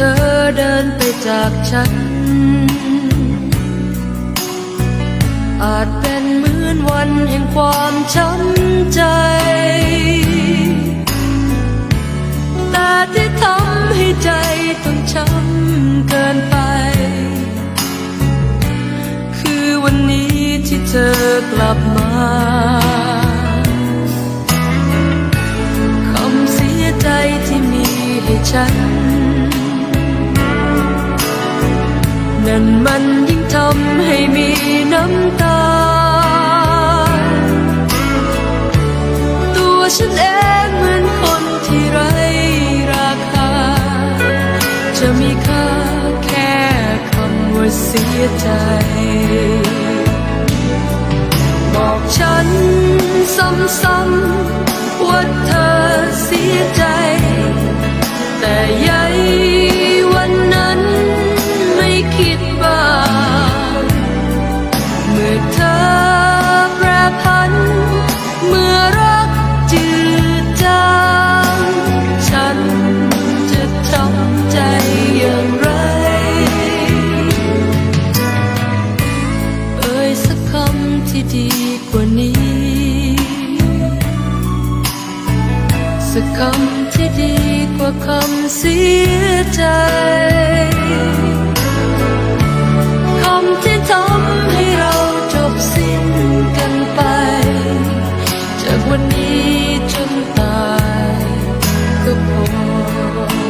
ธอเดินไปจากฉัน อาจเป็นเหมือนวันแห่งความช้ำใจ แต่ที่ทำให้ใจต้องช้ำเกินไป คือวันนี้ที่เธอกลับมาคำเสียใจที่มีให้ฉัน นั่นมันยิ่งทำให้มีน้ำตา ตัวฉันเองเหมือนคนที่ไร้ราคา จะมีค่าแค่คำว่าเสียใจ บอกฉันซ้ำๆว่าเธอเสียใจ แต่ยวั ที่ดีกว่านี้ สักคำที่ดีกว่าคำเสียใจคำที่ทำให้เราจบสิ้นกันไป จากวันนี้จนตายก็พอ